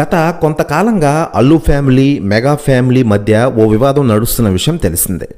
గత కొంతకాలంగా Allu family mega family మధ్య ఓ వివాదం నడుస్తున్న విషయం తెలిసిందే.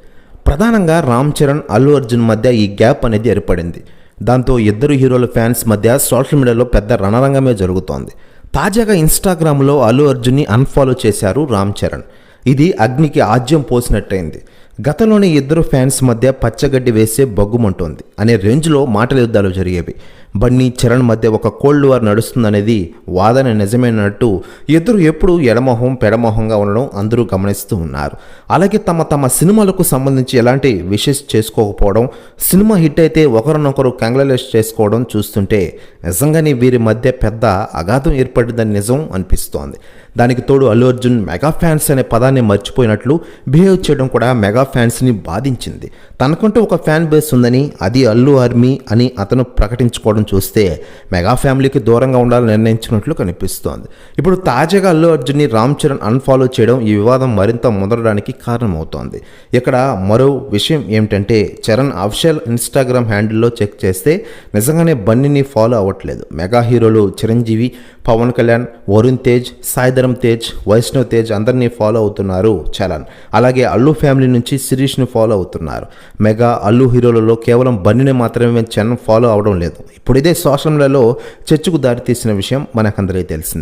ప్రధానంగా రామ్ చరణ్ అల్లు అర్జున్ మధ్య ఈ గ్యాప్ అనేది ఏర్పడింది. దాంతో ఇద్దరు హీరోల ఫ్యాన్స్ మధ్య సోషల్ మీడియాలో పెద్ద రణరంగమే జరుగుతోంది. తాజాగా ఇన్స్టాగ్రామ్లో అల్లు అర్జున్ని అన్ఫాలో చేశారు రామ్ చరణ్. ఇది అగ్నికి ఆజ్యం పోసినట్టయింది. గతంలోని ఇద్దరు ఫ్యాన్స్ మధ్య పచ్చగడ్డి వేసే బొగ్గుమంటోంది అనే రేంజ్లో మాటల యుద్ధాలు జరిగేవి. బన్నీ చరణ్ మధ్య ఒక కోల్డ్ వార్ నడుస్తుందనేది వాదన నిజమైనట్టు ఇద్దరు ఎప్పుడు ఎడమొహం పెడమొహంగా ఉండడం అందరూ గమనిస్తూ ఉన్నారు. అలాగే తమ తమ సినిమాలకు సంబంధించి ఎలాంటి విషెస్ చేసుకోకపోవడం సినిమా హిట్ అయితే ఒకరినొకరు కంగ్రాలేట్ చేసుకోవడం చూస్తుంటే నిజంగానే వీరి మధ్య పెద్ద అగాధం ఏర్పడిందని నిజం అనిపిస్తోంది. దానికి తోడు అల్లు అర్జున్ మెగా ఫ్యాన్స్ అనే పదాన్ని మర్చిపోయినట్లు బిహేవ్ చేయడం కూడా మెగా ఫ్యాన్స్ని బాధించింది. తనకంటూ ఒక ఫ్యాన్ బేస్ ఉందని అది అల్లు ఆర్మీ అని అతను ప్రకటించుకోవడం చూస్తే మెగా ఫ్యామిలీకి దూరంగా ఉండాలని నిర్ణయించినట్లు కనిపిస్తోంది. ఇప్పుడు తాజాగా అల్లు అర్జున్ని రామ్ చరణ్ అన్ఫాలో చేయడం ఈ వివాదం మరింత ముదరడానికి కారణమవుతోంది. ఇక్కడ మరో విషయం ఏమిటంటే చరణ్ అఫిషియల్ ఇన్స్టాగ్రామ్ హ్యాండిల్లో చెక్ చేస్తే నిజంగానే బన్నీని ఫాలో అవ్వట్లేదు. మెగా హీరోలు చిరంజీవి పవన్ కళ్యాణ్ వరుణ్ తేజ్ సాయిధరం తేజ్ వైష్ణవ్ తేజ్ అందరినీ ఫాలో అవుతున్నారు చరణ్. అలాగే అల్లు ఫ్యామిలీ నుంచి శిరీష్ను ఫాలో అవుతున్నారు. మెగా అల్లు హీరోలలో కేవలం బన్నీని మాత్రమే చరణ్ ఫాలో అవడం లేదు. ఇప్పుడు ఇదే సోషల్ మీడియాలో చర్చకు దారితీసిన విషయం మనకందరికీ తెలిసింది.